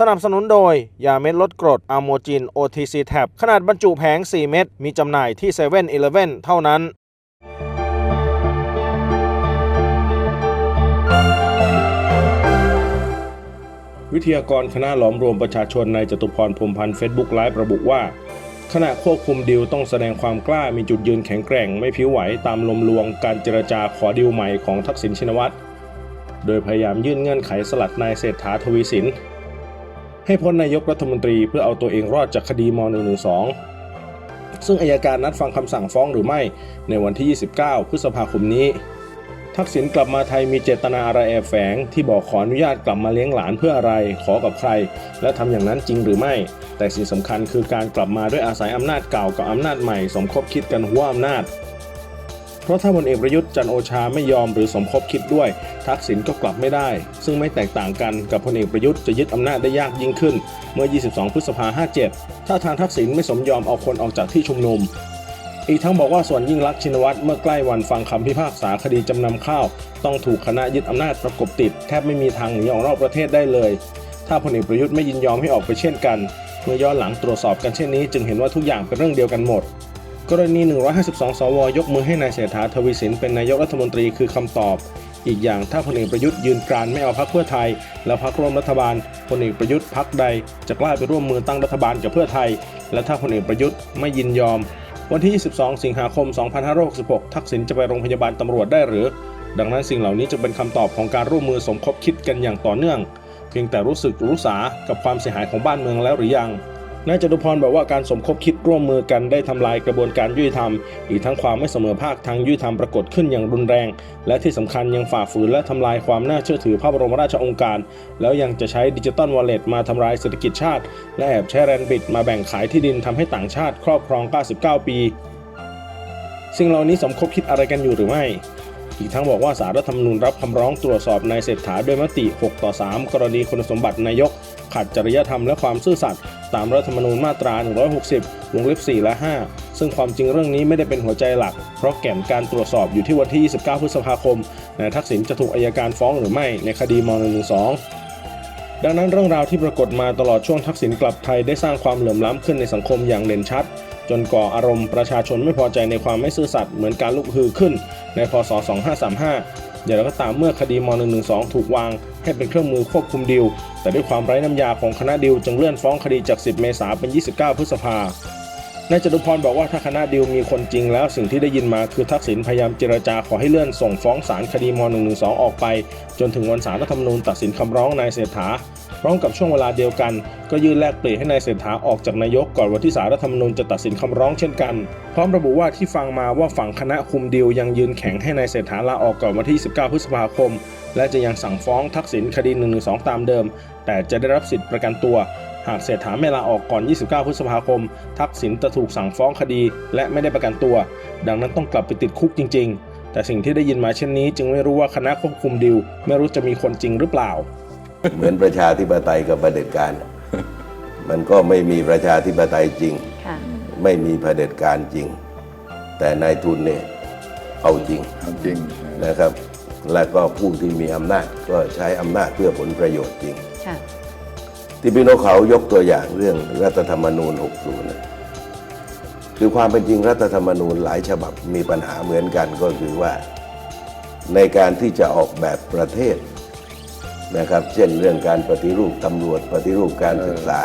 สนับสนุนโดย ยาเม็ดลดกรดอะโมจิน OTC Tab ขนาดบรรจุแผง 4 เม็ด มีจำหน่ายที่7 e เ e ่ e อเท่านั้น วิทยากรคณะหลอมรวมประชาชนในจตุพรพรมพันธ์เฟซบุ๊กไลฟ์ระบุว่า ขณะควบคุมดิวต้องแสดงความกล้ามีจุดยืนแข็งแกร่ง ไม่ผิวไหวตามลมลวงการเจรจาขอดิวใหม่ของทักษิณชินวัตรโดยพยายามยื่นเงื่อนไขสลัดนายเศรษฐาทวีสิน ให้พ้นนายกรัฐมนตรีเพื่อเอาตัวเองรอดจากคดีม .112 ซึ่งอายการนัดฟังคำสั่งฟ้องหรือไม่ในวันที่ 29 พฤษภาคมนี้ ทักษิณกลับมาไทยมีเจตนาอะไรแอบแฝง ที่บอกขออนุญาตกลับมาเลี้ยงหลานเพื่ออะไร ขอกับใคร และทำอย่างนั้นจริงหรือไม่ แต่สิ่งสำคัญคือการกลับมาด้วยอาศัยอำนาจเก่ากับอำนาจใหม่ สมคบคิดกันหัวอำนาจ เพราะถ้าพลเอกประยุทธ์จันโอชาไม่ยอมหรือสมคบคิดด้วย ทักษิณก็กลับไม่ได้ ซึ่งไม่แตกต่างกันกับพลเอกประยุทธ์จะยึดอำนาจได้ยากยิ่งขึ้น เมื่อ 22 พฤษภา57 ถ้าทางทักษิณไม่สมยอมเอาคนออกจากที่ชุมนุมอีกทั้งบอกว่าส่วนยิ่งรักชินวัตรเมื่อใกล้วันฟังคำพิพากษาคดีจำนำข้าว ต้องถูกคณะยึดอำนาจประกบติด แทบไม่มีทางหนีออกนอกประเทศได้เลย ถ้าพลเอกประยุทธ์ไม่ยินยอมให้ออกไปเช่นกัน เมื่อย้อนหลังตรวจสอบกันเช่นนี้ จึงเห็นว่าทุกอย่างเป็นเรื่องเดียวกันหมด กรณี 152 สว ยกมือให้นายเศรษฐาทวีสินเป็นนายกรัฐมนตรีคือคำตอบ อีกอย่างถ้าพลเอกประยุทธ์ยืนกรานไม่เอาพรรคเพื่อไทย แล้วพรรคร่วมรัฐบาลพลเอกประยุทธ์พรรคใดจะกล้าไปร่วมมือตั้งรัฐบาลกับเพื่อไทย และถ้าพลเอกประยุทธ์ไม่ยินยอม วันที่ 22 สิงหาคม 2566 ทักษิณจะไปโรงพยาบาลตำรวจได้หรือ ดังนั้นสิ่งเหล่านี้จะเป็นคำตอบของการร่วมมือสมคบคิดกันอย่างต่อเนื่อง เพียงแต่รู้สึกรู้สากับความเสียหายของบ้านเมืองแล้วหรือยัง นายจตุพรบอกว่าการสมคบคิดร่วมมือกันได้ทำลายกระบวนการยุติธรรม อีกทั้งความไม่เสมอภาคทางยุติธรรมปรากฏขึ้นอย่างรุนแรง และที่สำคัญยังฝ่าฝืนและทำลายความน่าเชื่อถือพระบรมราชองค์การ แล้วยังจะใช้ดิจิตอลวอลเล็ตมาทำลายเศรษฐกิจชาติ และแอบใช้แรนบิดมาแบ่งขายที่ดินทำให้ต่างชาติครอบครอง 99 ปี สิ่งเหล่านี้สมคบคิดอะไรกันอยู่หรือไม่ อีกทั้งบอกว่าสารรัฐธรรมนูญรับคำร้องตรวจสอบนายเศรษฐาด้วยมติ 6 ต่อ 3 กรณีคุณสมบัตินายก ขัดจริยธรรมและความซื่อสัตย์ตามรัฐธรรมนูญมาตรา 160 วงเล็บ 4 และ 5 ซึ่งความจริงเรื่องนี้ไม่ได้เป็นหัวใจหลัก เพราะแก่นการตรวจสอบอยู่ที่วันที่ 29 พฤษภาคมนายทักษิณจะถูกอายการฟ้องหรือไม่ในคดีม .112 ดังนั้นเรื่องราวที่ปรากฏมาตลอดช่วงทักษิณกลับไทยได้สร้างความเหลื่อมล้ำขึ้นในสังคมอย่างเด่นชัด จนก่ออารมณ์ประชาชนไม่พอใจในความไม่ซื่อสัตย์เหมือนการลุกฮือขึ้นในพศ 2535 อย่างไรก็ตามเมื่อคดีม .112 ถูกวางให้เป็นเครื่องมือควบคุมดิว แต่ด้วยความไร้น้ำยาของคณะดิวจึงเลื่อนฟ้องคดีจาก 10 เมษายนเป็น 29 พฤษภานายจตุพรบอกว่าถ้าคณะดิวมีคนจริงแล้วสิ่งที่ได้ยินมาคือทักษิณพยายามเจรจาขอให้เลื่อนส่งฟ้องศาลคดีม .112 ออกไป จนถึงวันศาลรัฐธรรมนูญตัดสินคำร้องนายเศรษฐา พร้อมกับช่วงเวลาเดียวกัน ก็ยื่นแลกเปลี่ยนให้นายเศรษฐาออกจากนายกก่อนวันที่ศาลรัฐธรรมนูญจะตัดสินคำร้องเช่นกัน พร้อมระบุว่าที่ฟังมาว่าฝั่งคณะคุมดิวยังยืนแข็งให้นายเศรษฐาลาออกก่อนวันที่ 19 พฤษภาคม และจะยังสั่งฟ้องทักษิณคดี112ตามเดิม แต่จะได้รับสิทธิประกันตัว หากเศรษฐาไม่ลาออกก่อน 29 พฤษภาคม ทักษิณจะถูกสั่งฟ้องคดี และไม่ได้ประกันตัว ดังนั้นต้องกลับไปติดคุกจริง ๆ แต่สิ่งที่ได้ยินมาเช่นนี้ จึงไม่รู้ว่าคณะควบคุมดิวไม่รู้จะมีคนจริงหรือเปล่า เหมือนประชาธิปไตยกับประเผด็จการ มันก็ไม่มีประชาธิปไตยจริง ค่ะ ไม่มีเผด็จการจริง แต่นายทุนเนี่ยเอาจริงเอาจริงนะครับ และก็ผู้ที่มีอำนาจก็ใช้อำนาจเพื่อผลประโยชน์จริง ค่ะ ที่พี่นกเขายกตัวอย่างเรื่องรัฐธรรมนูญ 60นะคือความเป็นจริงรัฐธรรมนูญหลายฉบับมีปัญหาเหมือนกันก็คือว่า ในการที่จะออกแบบประเทศ นะครับ เช่นเรื่องการปฏิรูปตำรวจปฏิรูปการศึกษา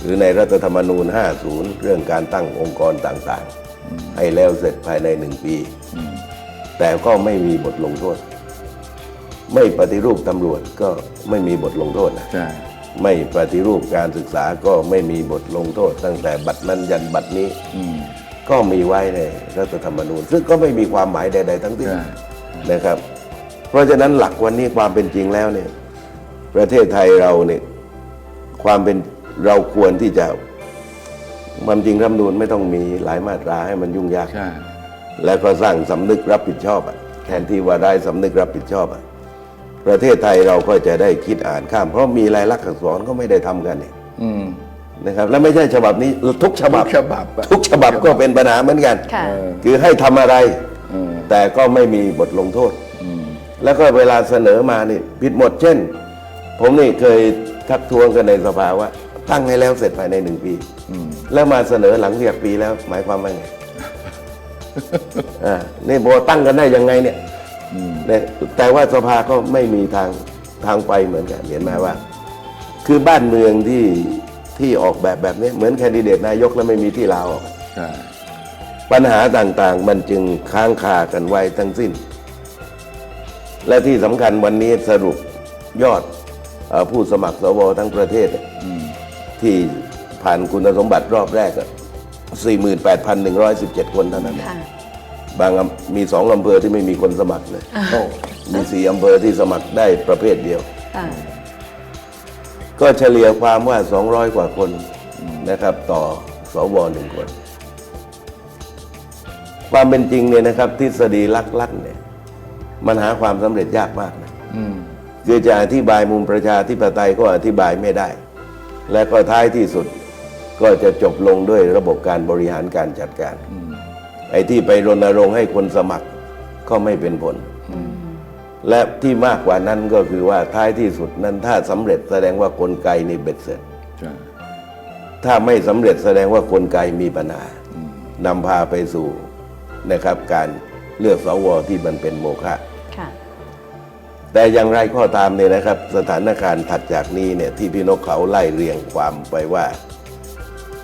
หรือในรัฐธรรมนูญ 50 เรื่องการตั้งองค์กรต่างๆ ให้แล้วเสร็จภายในหนึ่งปี แต่ก็ไม่มีบทลงโทษ ไม่ปฏิรูปตำรวจก็ไม่มีบทลงโทษนะใช่ไม่ปฏิรูปการศึกษาก็ไม่มีบทลงโทษ ตั้งแต่บัตรนั้นยันบัตรนี้อืมก็มีไว้ในรัฐธรรมนูญ ซึ่งก็ไม่มีความหมายใด ๆ ทั้งสิ้นใช่นะครับ เพราะฉะนั้นหลักวันนี้ความเป็นจริงแล้วเนี่ยประเทศไทยเราเนี่ยความเป็นเราควรที่จะความจริงรัฐธรรมนูญไม่ต้องมีหลายมาตราให้มันยุ่งยากใช่แล้วก็สร้างสำนึกรับผิดชอบอะแทนที่ว่าได้สำนึกรับผิดชอบอะประเทศไทยเราก็จะได้คิดอ่านข้าม เพราะมีลายลักษณ์อักษรก็ไม่ได้ทำกันนี่อืมนะครับ และไม่ใช่ฉบับนี้ทุกฉบับ ทุกฉบับอะทุกฉบับก็เป็นปัญหาเหมือนกันค่ะเออคือให้ทำอะไรเออแต่ก็ไม่มีบทลงโทษอืม แล้วก็เวลาเสนอมานี่ผิดหมดเช่น ผมนี่เคยทักท้วงกันในสภาว่า ตั้งให้แล้วเสร็จภายในหนึ่งปีอืมแล้วมาเสนอหลังจากปีแล้วหมายความว่าไงอ่านี่บอกว่าตั้งกันได้ยังไงเนี่ยอืมเนี่ยแต่ว่าสภาก็ไม่มีทางทางไปเหมือนกันเห็นไหมว่า คือบ้านเมืองที่ที่ออกแบบแบบนี้เหมือนแคนดิเดตนายกแล้วไม่มีที่ลาออกใช่ปัญหาต่างๆ มันจึงค้างคากันไว้ทั้งสิ้น และที่สำคัญวันนี้สรุปยอดเออผู้สมัครสวทั้งประเทศเนี่ยอืมที่ผ่านคุณสมบัติรอบแรกอะ48,117 คนเท่านั้นค่ะบางอำมีสองอำเภอที่ไม่มีคนสมัครเลยโอ้มีสี่อำเภอที่สมัครได้ประเภทเดียวค่ะก็เฉลี่ยความว่า 200 กว่าคนนะครับ ต่อสวหนึ่งคน ความเป็นจริงเนี่ยนะครับทฤษฎีลักๆเนี่ย มันหาความสำเร็จยากมากนะอืมคือจะอธิบายมุมประชาธิปไตยก็อธิบายไม่ได้ และก็ท้ายที่สุดก็จะจบลงด้วยระบบการบริหารการจัดการอืมไอ้ที่ไปรณรงค์ให้คนสมัครก็ไม่เป็นผล และที่มากกว่านั้นก็คือว่าท้ายที่สุดนั้นถ้าสำเร็จแสดงว่ากลไกนี่เบ็ดเสร็จใช่ถ้าไม่สำเร็จแสดงว่ากลไกมีปัญหานำพาไปสู่นะครับการเลือกสวที่มันเป็นโมฆะค่ะ แต่อย่างไรก็ตามเนี่ยนะครับ สถานการณ์ถัดจากนี้เนี่ยที่พี่นกเขาไล่เรียงความไปว่า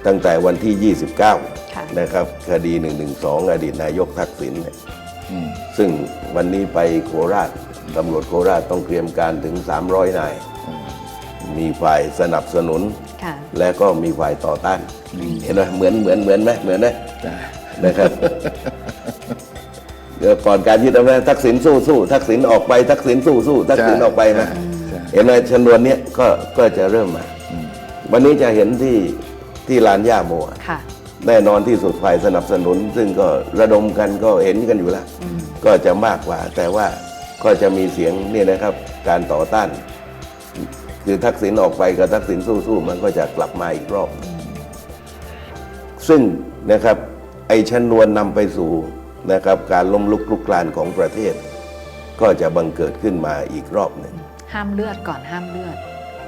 ตั้งแต่วันที่ค่ะ29 นะครับคดี 112 อดีตนายกทักษิณเนี่ยอืมซึ่งวันนี้ไปโคราชตำรวจโคราชต้องเตรียมการถึง 300 นาย มีฝ่ายสนับสนุนค่ะและก็มีฝ่ายต่อต้าน เห็นไหมเหมือนเหมือนเหมือนไหมเหมือนไหมใช่นะครับเดี๋ยว ก่อนการยึดอำนาจทักษิณสู้สู้ทักษิณออกไปทักษิณสู้สู้ทักษิณออกไปนะใช่เห็นไหมชนวนเนี้ยก็ก็จะเริ่มมา วันนี้จะเห็นที่ที่ลานย่าโมอะค่ะแน่นอนที่สุดฝ่ายสนับสนุน ซึ่งก็ระดมกันก็เห็นกันอยู่แล้ว ก็จะมากกว่า แต่ว่าก็จะมีเสียงเนี่ยนะครับ การต่อต้าน คือทักษิณออกไปกับทักษิณสู้ๆมันก็จะกลับมาอีกรอบ ซึ่งนะครับไอ้ชนวนนำไปสู่ นะครับการล้มลุกคลุกคลานของประเทศ ก็จะบังเกิดขึ้นมาอีกรอบหนึ่งห้ามเลือดก่อนห้ามเลือด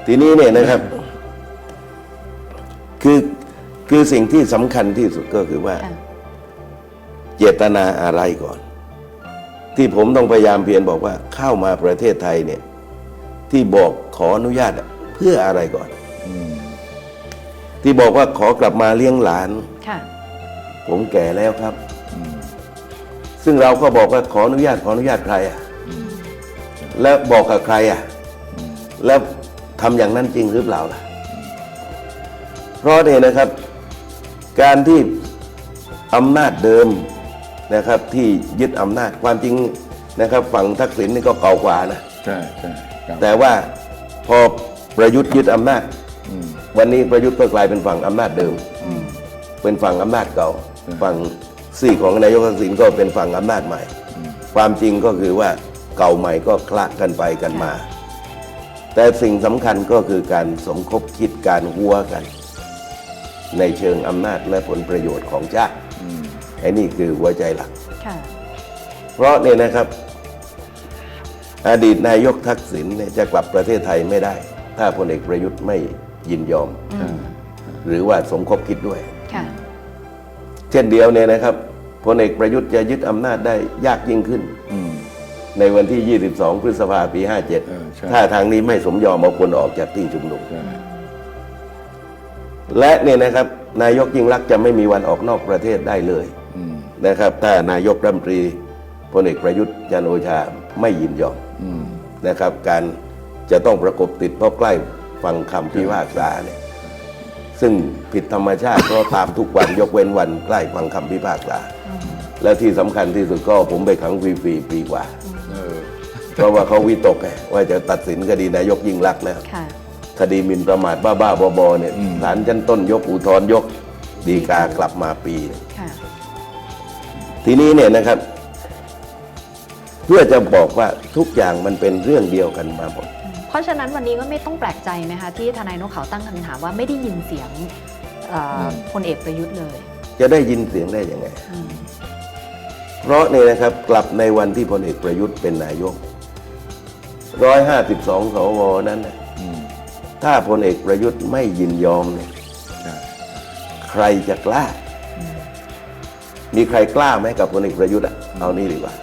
ทีนี้เนี่ยนะครับคือคือสิ่งที่สำคัญที่สุดก็คือว่าค่ะเจตนาอะไรก่อน ที่ผมต้องพยายามเพียนบอกว่าเข้ามาประเทศไทยเนี่ย ที่บอกขออนุญาตอะเพื่ออะไรก่อนอืมที่บอกว่าขอกลับมาเลี้ยงหลานค่ะผมแก่แล้วครับอืม ซึ่งเราก็บอกว่าขออนุญาตขออนุญาตใครอะแล้วบอกกับใครอะแล้วทำอย่างนั้นจริงหรือเปล่าล่ะ เพราะเนี่ยนะครับ การที่อำนาจเดิมนะครับ ที่ยึดอำนาจความจริงนะครับ ฝั่งทักษิณนี่ก็เก่ากว่านะใช่ใช่ครับแต่ว่าพอประยุทธ์ยึดอำนาจอืมวันนี้ประยุทธ์ก็กลายเป็นฝั่งอำนาจเดิม เป็นฝั่งอำนาจเก่าอืมฝั่ง สี่ของนายกทักษิณก็เป็นฝั่งอำนาจใหม่ ความจริงก็คือว่าเก่าใหม่ก็คละกันไปกันมา แต่สิ่งสำคัญก็คือการสมคบคิดการหัวกัน ในเชิงอำนาจและผลประโยชน์ของชาติอืมไอ้นี่คือหัวใจหลักค่ะเพราะเนี่ยนะครับ อดีตนายกทักษิณเนี่ยจะกลับประเทศไทยไม่ได้ ถ้าพลเอกประยุทธ์ไม่ยินยอม หรือว่าสมคบคิดด้วยค่ะเช่นเดียวเนี่ยนะครับ พลเอกประยุทธ์จะยึดอำนาจได้ยากยิ่งขึ้นอืมในวันที่ 22 พฤษภาปีเออใช่57 ถ้าทางนี้ไม่สมยอมเอาคนออกจากที่ชุมนุมใช่และเนี่ยนะครับ นายกยิ่งรักษณ์จะไม่มีวันออกนอกประเทศได้เลยอืมนะครับ ถ้านายกรัฐมนตรีพลเอกประยุทธ์จันทร์โอชาไม่ยินยอมอืมนะครับ การจะต้องประกบติดเพราะใกล้ฟังคำพิพากษาเนี่ย ซึ่งผิดธรรมชาติเพราะตามทุกวันยกเว้นวันใกล้ฟังคำพิพากษา และที่สำคัญที่สุดก็ผมไปขังฟรีๆปีกว่า เออเพราะว่าเขาวิตกไงว่าจะตัดสินคดีนายกยิ่งรักษณ์แล้ว ค่ะ คดีหมิ่นประมาทบ้าๆบอๆเนี่ยศาลชั้นต้นยกอุทธรณ์ยกดีกากลับมาปีหนึ่งค่ะ ทีนี้เนี่ยนะครับ เพื่อจะบอกว่าทุกอย่างมันเป็นเรื่องเดียวกันมาหมด เพราะฉะนั้นวันนี้ก็ไม่ต้องแปลกใจไหมคะที่ทนายนกเขาตั้งคำถามว่าไม่ได้ยินเสียงเอ่ออพลเอกประยุทธ์เลย จะได้ยินเสียงได้ยังไงอืมเพราะเนี่ยนะครับกลับในวันที่พลเอกประยุทธ์เป็นนายกร้อยห้าสิบสองสวนั้นน่ะอืมถ้าพลเอกประยุทธ์ไม่ยินยอมเนี่ยใช่ใครจะกล้า มีใครกล้าไหมกับพลเอกประยุทธ์อะเอานี่ดีกว่า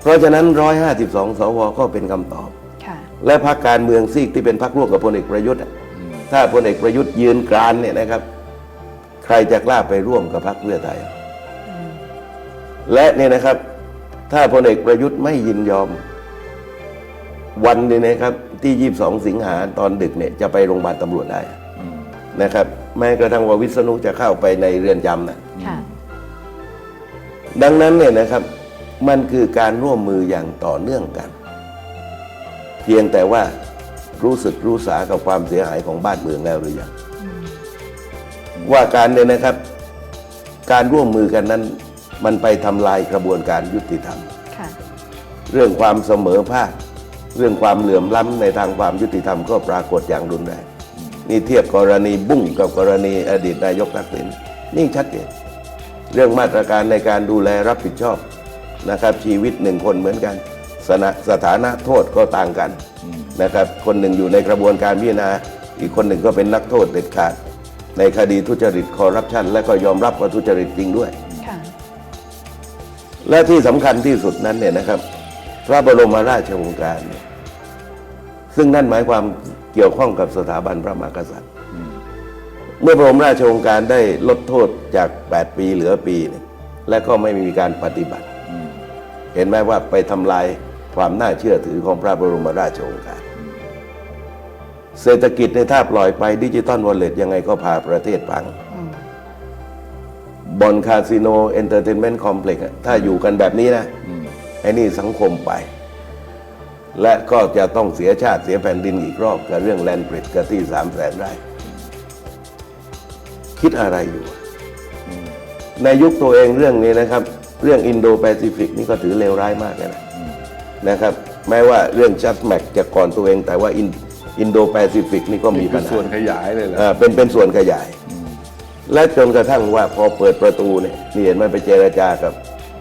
เพราะฉะนั้น152สวก็เป็นคำตอบค่ะ และพรรคการเมืองซีกที่เป็นพรรคร่วมกับพลเอกประยุทธ์อะอืมถ้าพลเอกประยุทธ์ยืนกรานเนี่ยนะครับ ใครจะกล้าไปร่วมกับพรรคเพื่อไทย และเนี่ยนะครับ ถ้าพลเอกประยุทธ์ไม่ยินยอม วันนี้นะครับ ที่ 22 สิงหาตอนดึกเนี่ยจะไปโรงพยาบาลตำรวจได้อืมนะครับ แม้กระทั่งว่าวิษณุจะเข้าไปในเรือนจำนะค่ะดังนั้นเนี่ยนะครับ มันคือการร่วมมืออย่างต่อเนื่องกัน เพียงแต่ว่ารู้สึกรู้สากับความเสียหายของบ้านเมืองแล้วหรือยังว่าการเนี่ยนะครับ การร่วมมือกันนั้น มันไปทำลายกระบวนการยุติธรรมค่ะเรื่องความเสมอภาคเรื่องความเหลื่อมล้ำในทางความยุติธรรมก็ปรากฏอย่างรุนแรงนี่เทียบกรณีบุ้งกับกรณีอดีตนายกทักษิณนี่ชัดเจนเรื่องมาตรการในการดูแลรับผิดชอบนะครับชีวิตหนึ่งคนเหมือนกัน สนะสถานะโทษก็ต่างกันนะครับ คนหนึ่งอยู่ในกระบวนการพิจารณา อีกคนหนึ่งก็เป็นนักโทษเด็ดขาด ในคดีทุจริตคอร์รัปชัน และก็ยอมรับว่าทุจริตจริงด้วยค่ะและที่สำคัญที่สุดนั้นเนี่ยนะครับ พระบรมราชโองการเนี่ยซึ่งนั่นหมายความเกี่ยวข้องกับสถาบันพระมหากษัตริย์ เมื่อพระบรมราชโองการได้ลดโทษจาก 8 ปีเหลือปีเนี่ยและก็ไม่มีการปฏิบัติ เห็นไหมว่าไปทำลาย ความน่าเชื่อถือของพระบรมราชโองการ เศรษฐกิจในยถ้าปล่อยไปดิจิตอลวอลเล็ตยังไงก็พาประเทศพังอืมบอลคาสิโนเอนเตอร์เทนเมนต์คอมเพล็กซ์ถ้าอยู่กันแบบนี้นะไอ้นี่สังคมไป และก็จะต้องเสียชาติเสียแผ่นดินอีกรอบกับเรื่องแลนด์บริดจ์กับที่สามแสนไร่คิดอะไรอยู่ ในยุคตัวเองเรื่องนี้นะครับ เรื่องอินโดแปซิฟิกนี่ก็ถือเลวร้ายมากเลยนะ นะครับ แม้ว่าเรื่องจัสแม็กจะก่อนตัวเอง แต่ว่าอินโดแปซิฟิกนี่ก็มีนี่คืปัอญหาส่วนขยายเลยเหรออ่าเป็นเป็นส่วนขยาย และจนกระทั่งว่าพอเปิดประตูเนี่ยนี่เห็นไหมไปเจรจากับ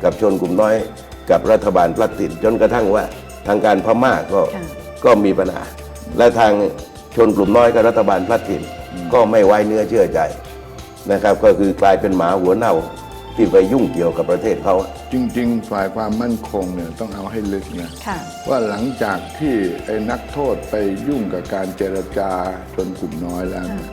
กับชนกลุ่มน้อย กับรัฐบาลพลัดถิ่นจนกระทั่งว่าทางการพม่าก็ค่ะก็มีปัญหา และทางชนกลุ่มน้อยกับรัฐบาลพลัดถิ่นก็ไม่ไว้เนื้อเชื่อใจนะครับ ก็คือกลายเป็นหมาหัวเน่า ที่ไปยุ่งเกี่ยวกับประเทศเขาจริง ๆ ฝ่ายความมั่นคงเนี่ยต้องเอาให้ลึกนะค่ะ ว่าหลังจากที่ไอ้นักโทษไปยุ่งกับการเจรจาจนกลุ่มน้อยแล้วเนี่ย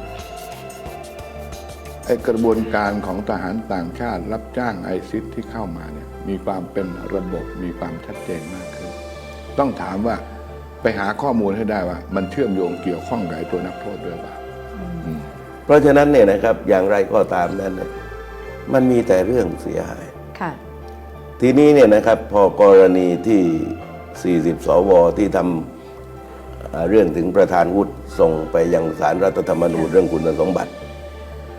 ไอ้กระบวนการของทหารต่างชาติรับจ้างไอซิสที่เข้ามาเนี่ยมีความเป็นระบบมีความชัดเจนมากขึ้น ต้องถามว่าไปหาข้อมูลให้ได้ว่า มันเชื่อมโยงเกี่ยวข้องกับไอ้ตัวนักโทษด้วยเปล่าเพราะฉะนั้นเนี่ยนะครับอย่างไรก็ตามนั้นเนี่ย มันมีแต่เรื่องเสียหายค่ะทีนี้เนี่ยนะครับพอกรณีที่ 40 สว ที่ทำอ่าเรื่องถึงประธานวุฒิส่งไปยังสารรัฐธรรมนูญเรื่องคุณสมบัติ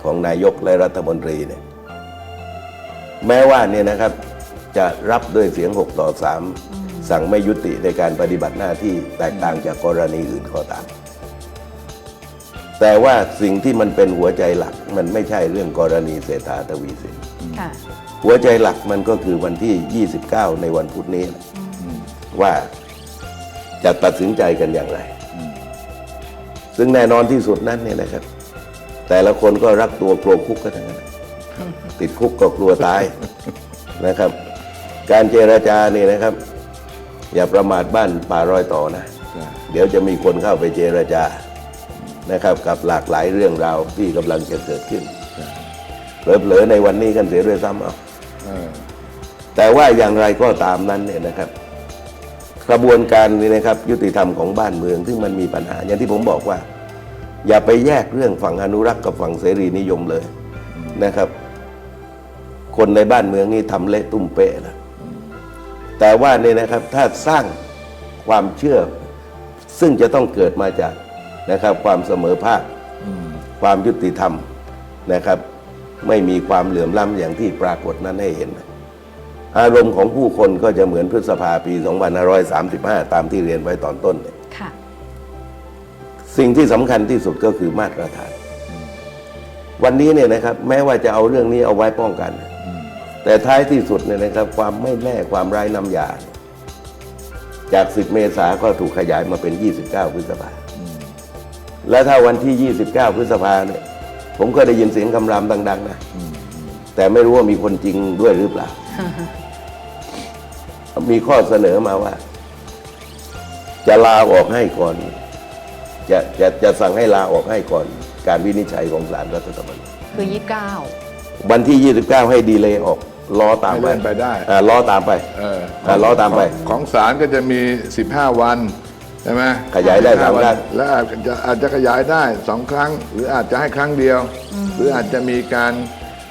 ของนายกและรัฐมนตรีเนี่ยแม้ว่าเนี่ยนะครับจะรับด้วยเสียง 6 ต่อ 3 สั่งไม่ยุติในการปฏิบัติหน้าที่แตกต่างจากกรณีอื่นก็ตาม แต่ว่าสิ่งที่มันเป็นหัวใจหลักมันไม่ใช่เรื่องกรณีเศรษฐาทวีสินค่ะ หัวใจหลักมันก็คือวันที่ 29 ในวันพุธนี้นะว่าจะตัดสินใจกันอย่างไร ซึ่งแน่นอนที่สุดนั้นเนี่ยนะครับ แต่ละคนก็รักตัวกลัวคุกกันทั้งนั้นติดคุกก็กลัวตายนะครับ การเจรจานี่นะครับ อย่าประมาทบ้านป่ารอยต่อนะใช่เดี๋ยวจะมีคนเข้าไปเจรจา นะครับกับหลากหลายเรื่องราวที่กำลังจะเกิดขึ้นเผลอๆในวันนี้กันเสียด้วยซ้ำเอาเออแต่ว่าอย่างไรก็ตามนั้นเนี่ยนะครับ กระบวนการนี่นะครับ ยุติธรรมของบ้านเมือง ซึ่งมันมีปัญหา อย่างที่ผมบอกว่า อย่าไปแยกเรื่องฝั่งอนุรักษ์กับฝั่งเสรีนิยมเลยนะครับ คนในบ้านเมืองนี่ทำเละตุ้มเป๊ะแล้วแต่ว่าเนี่ยนะครับถ้าสร้างความเชื่อ ซึ่งจะต้องเกิดมาจาก นะครับ ความเสมอภาคความยุติธรรมนะครับ ไม่มีความเหลื่อมล้ำอย่างที่ปรากฏนั้นให้เห็น อารมณ์ของผู้คนก็จะเหมือนพฤษภาปี 2535 ตามที่เรียนไว้ตอนต้นเนี่ยค่ะสิ่งที่สำคัญที่สุดก็คือมาตรฐาน วันนี้เนี่ยนะครับ แม้ว่าจะเอาเรื่องนี้เอาไว้ป้องกัน แต่ท้ายที่สุดเนี่ยนะครับ ความไม่แน่ความไร้น้ำยาเนี่ยจาก 10 เมษาก็ถูกขยายมาเป็น 29 พฤษภา และถ้าวันที่ 29 พฤษภาเนี่ยผมก็ได้ยินเสียงคำรามดัง ๆ นะ แต่ไม่รู้ว่ามีคนจริงด้วยหรือเปล่า มีข้อเสนอมาว่า จะลาออกให้ก่อน จะจะจะสั่งให้ลาออกให้ก่อน การวินิจฉัยของศาลรัฐธรรมนูญคือ29วันที่ 29 ให้ดีเลย์ออกล้อตามให้ไปเลื่อนไปได้ อ่าล้อตามไปเอออะล้อตามไปของของศาลก็จะมี 15 วัน ใช่ไหมขยายได้สาม15วันครั้ง และอาจจะอาจจะขยายได้สองครั้ง หรืออาจจะให้ครั้งเดียว หรืออาจจะมีการ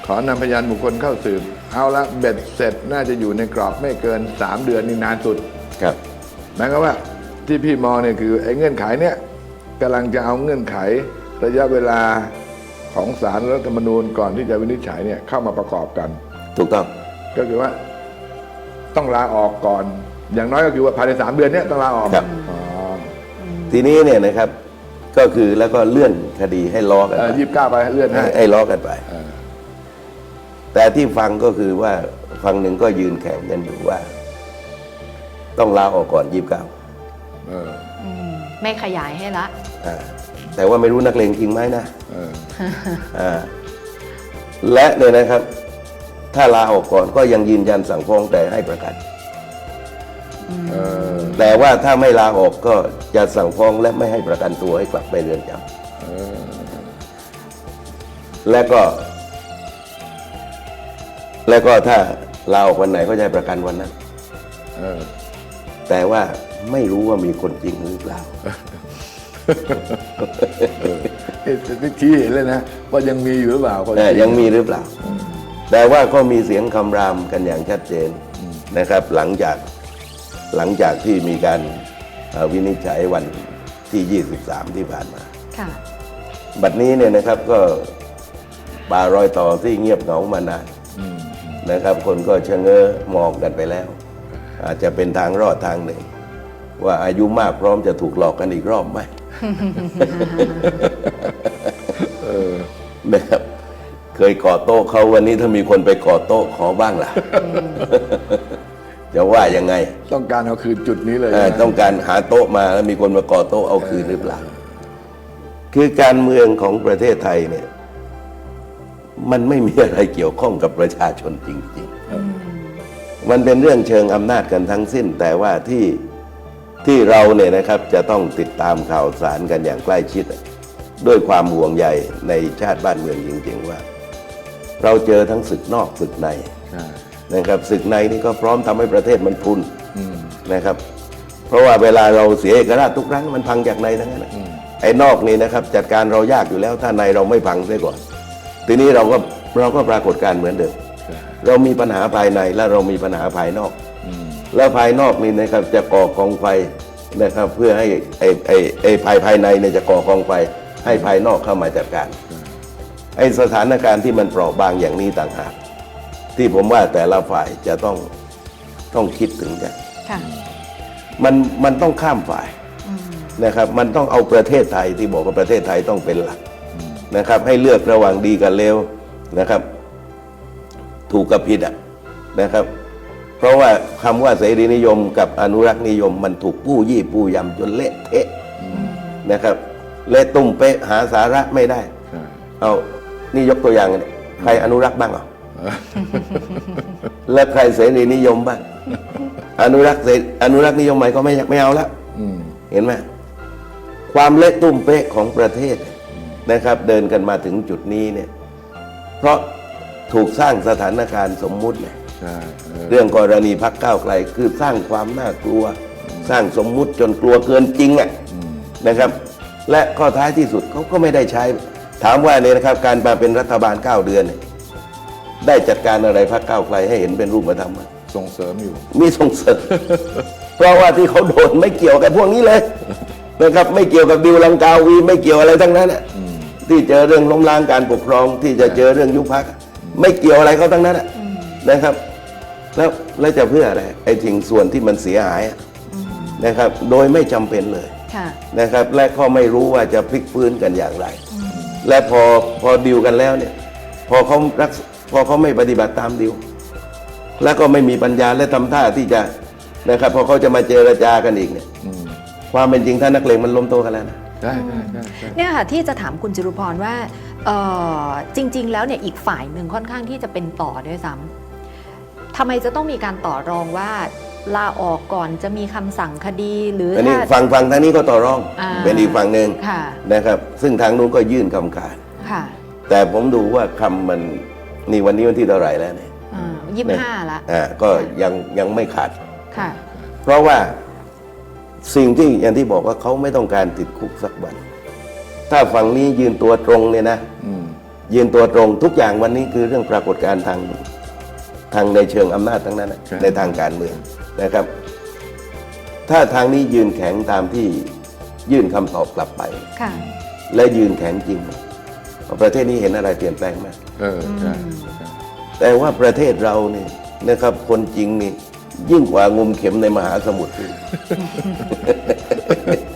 ขอนำพยานบุคคลเข้าสืบ เอาละเบ็ดเสร็จน่าจะอยู่ในกรอบไม่เกิน 3 เดือนนี่นานสุด ครับ หมายความว่าที่พี่มองเนี่ยคือไอ้เงื่อนไขเนี่ยกำลังจะเอาเงื่อนไข ระยะเวลาของศาลรัฐธรรมนูญก่อนที่จะวินิจฉัยเนี่ยเข้ามาประกอบกัน ถูกต้อง ก็คือว่าต้องลาออกก่อน อย่างน้อยก็คือว่าภายในสามเดือนเนี้ยต้องลาออกครับ อ๋อ ทีนี้เนี่ยนะครับก็คือแล้วก็เลื่อนคดีให้ล้อกันไปยี่สิบเก้าไปเลื่อนให้ให้ให้ล้อกันไปเออแต่ที่ฟังก็คือว่าฝั่งหนึ่งก็ยืนแข่งกันอยู่ว่า ต้องลาออกก่อนยี่สิบเก้าเอออืมไม่ขยายให้ละแต่ว่าไม่รู้นักเลงจริงไหมนะเอออ่าและเนี่ยนะครับ ถ้าลาออกก่อนก็ยังยืนยันสั่งฟ้องแต่ให้ประกันเออ แต่ว่าถ้าไม่ลาออกก็จะสั่งฟ้องและไม่ให้ประกันตัวให้กลับไปเรือนจำและก็ และก็ถ้าลาออกวันไหนก็จะให้ประกันวันนั้นเออแต่ว่าไม่รู้ว่ามีคนจริงหรือเปล่าเอ๊ะแต่ที่ชี้เห็นเลยนะว่ายังมีอยู่หรือเปล่าคนเอ่อยังมีหรือเปล่า แต่ว่าก็มีเสียงคำรามกันอย่างชัดเจนนะครับ หลังจาก หลังจากที่มีการเอ่อวินิจฉัยวันที่ 23 ที่ผ่านมาค่ะบัดนี้เนี่ยนะครับก็ป่ารอยต่อที่เงียบเหงามานานนะครับ คนก็ชะเง้อมองกันไปแล้ว อาจจะเป็นทางรอดทางหนึ่ง ว่าอายุมากพร้อมจะถูกหลอกกันอีกรอบไหมเออนะครับเคยก่อโต๊ะเขาวันนี้ถ้ามีคนไปก่อโต๊ะขอบ้างล่ะ จะว่ายังไงต้องการเอาคืนจุดนี้เลยเออนะต้องการหาโต๊ะมาแล้วมีคนมาก่อโต๊ะเอาคืนหรือเปล่า คือการเมืองของประเทศไทยเนี่ย มันไม่มีอะไรเกี่ยวข้องกับประชาชนจริง ๆ มันเป็นเรื่องเชิงอำนาจกันทั้งสิ้น แต่ว่าที่ที่เราเนี่ยนะครับ จะต้องติดตามข่าวสารกันอย่างใกล้ชิด ด้วยความห่วงใยในชาติบ้านเมืองจริง ๆ ว่า เราเจอทั้งศึกนอกศึกใน ใช่ นะครับศึกในนี่ก็พร้อมทำให้ประเทศมันพรุนอืมนะครับ เพราะว่าเวลาเราเสียเอกราชทุกครั้งมันพังจากในทั้งนั้นนะไอ้นอกนี่นะครับจัดการเรายากอยู่แล้วถ้าในเราไม่พังเสียก่อน ทีนี้เราก็เราก็ปรากฏการณ์เหมือนเดิมใช่เรามีปัญหาภายในและเรามีปัญหาภายนอกอืมแล้วภายนอกนี่นะครับจะก่อกองไฟนะครับ เพื่อให้ไอ้ไอ้ไอ้ภายภายในเนี่ยจะก่อกองไฟ ให้ภายนอกเข้ามาจัดการไอ้สถานการณ์ที่มันเปราะบางอย่างนี้ต่างหาก ที่ผมว่าแต่ละฝ่ายจะต้องต้องคิดถึงกันค่ะมันมันต้องข้ามฝ่ายอืมนะครับ มันต้องเอาประเทศไทยที่บอกว่าประเทศไทยต้องเป็นหลักนะครับ ให้เลือกระหว่างดีกับเลวนะครับ ถูกกับผิดอะนะครับ เพราะว่าคำว่าเสรีนิยมกับอนุรักษ์นิยม มันถูกปู้ยี่ปู้ยำจนเละเทะนะครับเละตุ้มเป๊ะหาสาระไม่ได้ใช่เอานี่ยกตัวอย่างเนี่ยใครอนุรักษ์บ้างอะ และใครเสรีนิยมบ้างอนุรักษ์เสรีอนุรักษ์นิยมใหม่ก็ไม่อยากไม่เอาละอืมเห็นไหมความเละตุ้มเป๊ะของประเทศนะครับ เดินกันมาถึงจุดนี้เนี่ย เพราะถูกสร้างสถานการณ์สมมุติไงใช่เออเรื่องกรณีพักก้าวไกลคือสร้างความน่ากลัว สร้างสมมุติจนกลัวเกินจริงอะนะครับ และข้อท้ายที่สุดเขาก็ไม่ได้ใช้ ถามว่าเนี่ยนะครับ การมาเป็นรัฐบาล 9 เดือนเนี่ย ได้จัดการอะไรพักก้าวไกลให้เห็นเป็นรูปธรรมไหมส่งเสริมอยู่ มีส่งเสริม เพราะว่าที่เขาโดนไม่เกี่ยวกับพวกนี้เลยนะครับไม่เกี่ยวกับดิวลังกาวีไม่เกี่ยวอะไรทั้งนั้นน่ะที่เจอเรื่องล้มล้างการปกครองที่จะเจอเรื่องยุบพักไม่เกี่ยวอะไรเขาทั้งนั้นน่ะนะครับ แล้วแล้วจะเพื่ออะไรไอ้สิ่งส่วนที่มันเสียหายอะนะครับ โดยไม่จำเป็นเลย ค่ะ นะครับและก็ไม่รู้ว่าจะพลิกฟื้นกันอย่างไร และพอพอดิวกันแล้วเนี่ย พอเขารักษ พอเขาไม่ปฏิบัติตามดิว แล้วก็ไม่มีปัญญาและทำท่าที่จะนะครับพอเขาจะมาเจรจากันอีกเนี่ยอืมความเป็นจริงถ้านักเลงมันล้มโตวกันแล้วนะได้ได้ได้ได้เนี่ยค่ะที่จะถามคุณจรุพรว่าเอ่อจริง ๆ แล้วเนี่ยอีกฝ่ายหนึ่งค่อนข้างที่จะเป็นต่อด้วยซ้ำทำไมจะต้องมีการต่อรองว่าลาออกก่อนจะมีคำสั่งคดีหรืออันนี้ถ้าฝั่งฝั่งทางนี้ก็ต่อรองอ่าเป็นอีกฝั่งหนึ่งค่ะนะครับ ซึ่งทางนู้นก็ยื่นคำขาดค่ะแต่ผมดูว่าคำมัน นี่วันนี้วันที่เท่าไหร่แล้วเนี่ยยี่สิบห้าละอ่าก็ยังยังไม่ขาดค่ะ เพราะว่าสิ่งที่อย่างที่บอกว่าเขาไม่ต้องการติดคุกสักวัน ถ้าฝั่งนี้ยืนตัวตรงเนี่ยนะอืมยืนตัวตรงทุกอย่างวันนี้คือเรื่องปรากฏการณ์ทางทางในเชิงอำนาจทั้งนั้นนะในทางการเมืองนะครับ ถ้าทางนี้ยืนแข็งตามที่ยื่นคำตอบกลับไปค่ะและยืนแข็งจริง ประเทศนี้เห็นอะไรเปลี่ยนแปลงไหมากเออใช่ใช่แต่ว่าประเทศเราเนี่ยนะครับ คนจริงนี่ยิ่งกว่างมเข็มในมหาสมุทรอีก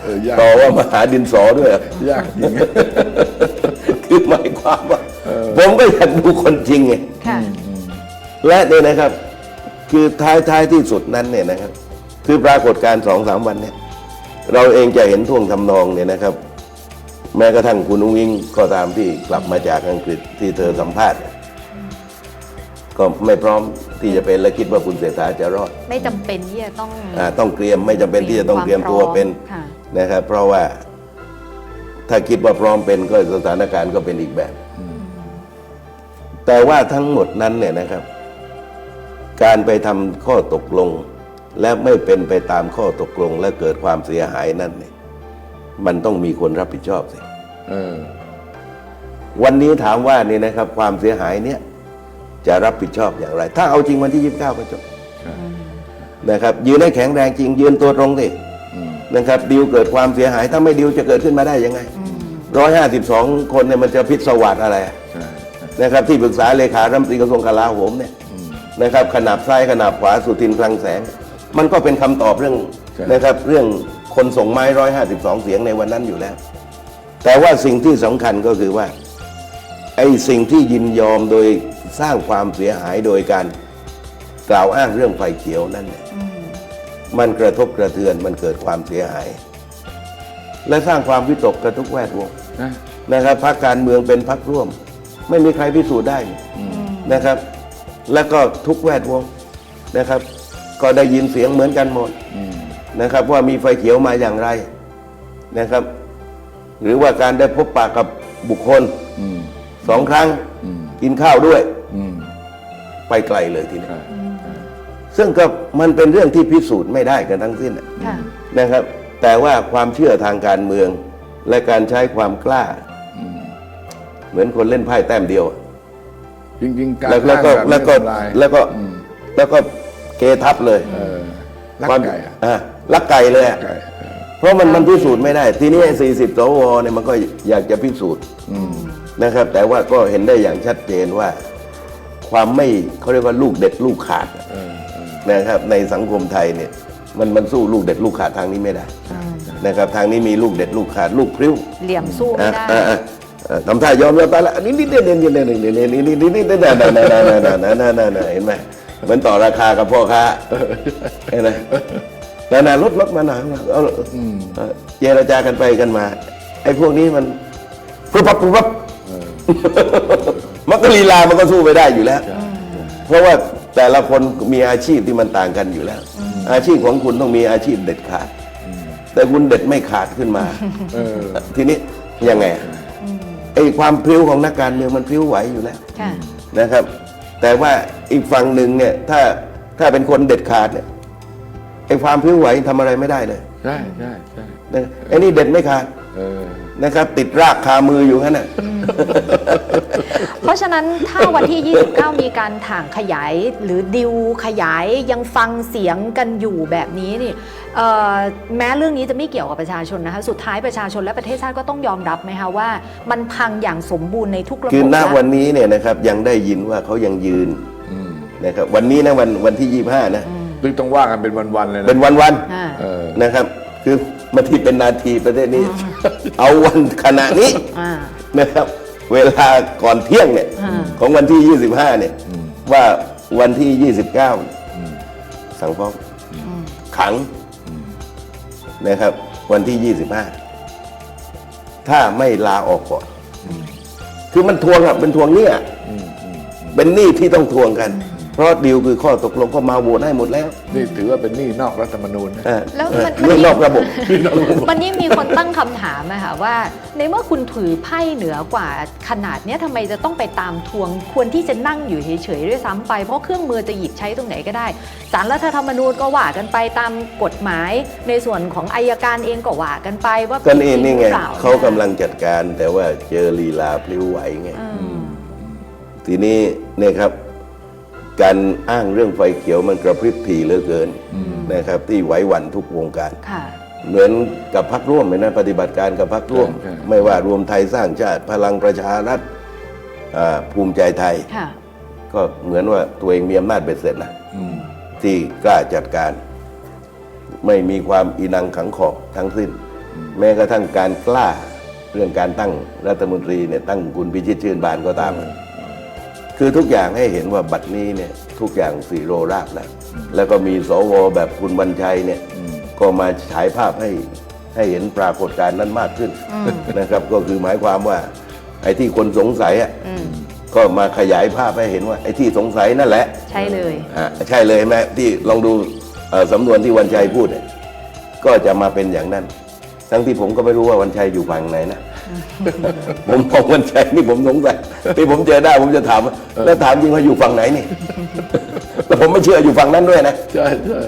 เออยากต่อว่ามหาดินสอด้วยยากจริง คือหมายความว่า ผมก็อยากดูคนจริงไง ค่ะ และเนี่ยนะครับ คือท้ายท้ายที่สุดนั้นเนี่ยนะครับ คือปรากฏการณ์สองสามวันเนี่ย เราเองจะเห็นท่วงทำนองเนี่ยนะครับ แม้กระทั่งคุณอุ้งอิงก็ตามที่กลับมาจากอังกฤษที่เธอสัมภาษณ์เนี่ยก็ไม่พร้อมที่จะเป็นและคิดว่าคุณเศรษฐาจะรอด ไม่จำเป็นที่จะต้องอ่าต้องเตรียมไม่จำเป็นที่จะต้องเตรียมตัวเป็นค่ะนะครับ เพราะว่าถ้าคิดว่าพร้อมเป็นก็สถานการณ์ก็เป็นอีกแบบ แต่ว่าทั้งหมดนั้นเนี่ยนะครับ การไปทำข้อตกลง และไม่เป็นไปตามข้อตกลงและเกิดความเสียหายนั่นเนี่ย มันต้องมีคนรับผิดชอบสิเออวันนี้ถามว่านี่นะครับ ความเสียหายเนี่ย จะรับผิดชอบอย่างไร ถ้าเอาจริงวันที่29ก็จบใช่นะครับ ยืนให้แข็งแรงจริง ยืนตัวตรงสิอืมนะครับดิวเกิดความเสียหาย ถ้าไม่ดิวจะเกิดขึ้นมาได้ยังไงร้อยห้าสิบสองคนเนี่ยมันจะพิษสวัสดอะไรอะใช่ใช่นะครับ ที่ปรึกษาเลขารัฐมนตรีกระทรวงกลาโหมเนี่ยอืมนะครับขนาบซ้ายขนาบขวาสุทินคลังแสง มันก็เป็นคำตอบเรื่องใช่นะครับ เรื่อง คนส่งไม้ร้อยห้าสิบสองเสียงในวันนั้นอยู่แล้ว แต่ว่าสิ่งที่สำคัญก็คือว่า ไอ้สิ่งที่ยินยอมโดยสร้างความเสียหายโดยการกล่าวอ้างเรื่องไฟเขียวนั่นเนี่ยมันกระทบกระเทือนมันเกิดความเสียหาย และสร้างความวิตกกระทุกแวดวงนะนะครับพรรคการเมืองเป็นพรรคร่วม ไม่มีใครพิสูจน์ได้นะครับ แล้วก็ทุกแวดวงนะครับ ก็ได้ยินเสียงเหมือนกันหมดอืม นะครับว่ามีไฟเขียวมาอย่างไรนะครับ หรือว่าการได้พบปะกับบุคคลอืมสองครั้งอืมกินข้าวด้วยอืมไปไกลเลยทีนี้ใช่ใช่ซึ่งก็มันเป็นเรื่องที่พิสูจน์ไม่ได้กันทั้งสิ้นน่ะค่ะนะครับ แต่ว่าความเชื่อทางการเมือง และการใช้ความกล้าอืมเหมือนคนเล่นไพ่แต้มเดียว จริงๆการแล้วแล้วก็อ้างบบแล้วก็นี้ทำายแล้วก็อืมแล้วก็เกทับเลยเออลักความไก่อะอะ ลักไก่เลยอะไก่เออเพราะมันมันพิสูจน์ไม่ได้ ทีนี้สี่สิบสวเนี่ยมันก็อยากจะพิสูจน์อืมนะครับ แต่ว่าก็เห็นได้อย่างชัดเจนว่า ความไม่เขาเรียกว่าลูกเด็ดลูกขาดอะเออเออนะครับ ในสังคมไทยเนี่ย มันมันสู้ลูกเด็ดลูกขาดทางนี้ไม่ได้นะครับ ทางนี้มีลูกเด็ดลูกขาดลูกพริ้วเหลี่ยมสู้ไม่อะได้ อะอะอะทำท่ายอมยอมตายละอันนี้นิดเดียวเดียวเดียวเดียวเดียวเดียวเดียวเดียวเดียวเดียวเดียวเดียวเดียวเดียวเดียวเดียวเดียวเดียวเดียวเห็นไหมเหมือนต่อราคากับพ่อค้าเห็นไหม นานาลดลดมาหน่อยเอาเอาเจรจากันไปกันมา ไอ้พวกนี้มันปุ๊บปั๊บปุ๊บปั๊บมันก็ลีลามันก็สู้ไม่ได้อยู่แล้ว เพราะว่าแต่ละคนมีอาชีพที่มันต่างกันอยู่แล้ว อาชีพของคุณต้องมีอาชีพเด็ดขาด แต่คุณเด็ดไม่ขาดขึ้นมาเออทีนี้ยังไงไอ้ความพริ้วของนักการเมืองมันพริ้วไหวอยู่แล้วค่ะนะครับ แต่ว่าอีกฝั่งหนึ่งเนี่ยถ้าถ้าเป็นคนเด็ดขาดเนี่ย ไอ้ความพริ้วไหวทำอะไรไม่ได้เลยใช่ใช่ใช่นะไอ้นี่เด็ดไม่ขาดเออนะครับ ติดรากคามืออยู่นั่นน่ะเพราะฉะนั้นถ้าวันที่ 29 มีการถ่างขยาย หรือดิวขยายยังฟังเสียงกันอยู่แบบนี้นี่เอ่อแม้เรื่องนี้จะไม่เกี่ยวกับประชาชนนะคะสุดท้ายประชาชนและประเทศชาติก็ต้องยอมรับไหมคะว่า มันพังอย่างสมบูรณ์ในทุกระบบคือณแล้ววันนี้เนี่ยนะครับยังได้ยินว่าเขายังยืนอืมนะครับวันนี้นะวันวันที่ยี่ห้านะ ซึ่งต้องว่ากันเป็นวันๆเลยนะเป็นวันวันอ่า เออๆนะครับ คือมาที่เป็นนาทีประเทศนี้ เอาวันขณะนี้ อ่า นะครับเวลาก่อนเที่ยงเนี่ยอ่า ของวันที่ 25 เนี่ยว่าวันที่ 29สั่งฟ้องขังนะครับ วันที่ 25 ถ้าไม่ลาออกก่อน คือมันทวงอะเป็นทวงหเนี่ยเป็นหนี้ที่ต้องทวงกัน เพราะดีลคือข้อตกลงก็มาโหวตให้หมดแล้วนี่ถือว่าเป็นหนี้นอกรัฐธรรมนูญนะ เออแล้วมัน เรื่องนอกระบบ มันยิ่งมีคนตั้งคำถามอะค่ะว่า ในเมื่อคุณถือไพ่เหนือกว่าขนาดเนี้ยทำไมจะต้องไปตามทวง ควรที่จะนั่งอยู่เฉยๆด้วยซ้ำไป เพราะเครื่องมือจะหยิบใช้ตรงไหนก็ได้สารรัฐธรรมนูญก็ว่ากันไปตามกฎหมาย ในส่วนของอายการเองก็ว่ากันไปว่าก็นี่นี่ไงผิดหรือปล่เขากำลังจัดการแต่ว่าเจอลีลาพลิ้วไหวไง อืม ทีนี้เนี่ยครับ การอ้างเรื่องไฟเขียวมันกระพริบถี่เหลือเกินนะครับที่ไหวหวั่นทุกวงการค่ะเหมือนกับพักร่วมเลยนะปฏิบัติการกับพักร่วมใช่ใช่ไม่ว่ารวมไทยสร้างชาติพลังประชารัฐอ่าภูมิใจไทยค่ะก็เหมือนว่าตัวเองมีอำนาจเบ็ดเสร็จนะที่กล้าจัดการ ไม่มีความอีนังขังขอบทั้งสิ้น แม้กระทั่งการกล้าเรื่องการตั้งรัฐมนตรีเนี่ยตั้งคุณพิชิตชื่นบานก็ตาม คือทุกอย่างให้เห็นว่าบัตรนี้เนี่ยทุกอย่างสีโรราบแล้วแล้วก็มีสวแบบคุณบรรชัยเนี่ยก็มาฉายภาพให้ให้เห็นปรากฏการณ์นั้นมากขึ้นนะครับ ก็คือหมายความว่า ไอ้ที่คนสงสัยอะอืมก็มาขยายภาพให้เห็นว่าไอ้ที่สงสัยนั่นแหละ ใช่เลยอะใช่เลยไหมที่ลองดูเอ่อสำนวนที่วันชัยพูดเนี่ยก็จะมาเป็นอย่างนั้น ทั้งที่ผมก็ไม่รู้ว่าวันชัยอยู่ฝั่งไหนนะ ผมมองวันชัยนี่ผมสงสัย ที่ผมเจอได้ผมจะถามว่าแล้วถามจริงว่าอยู่ฝั่งไหนนี่แล้วผมไม่เชื่ออยู่ฝั่งนั้นด้วยนะ ใช่ใช่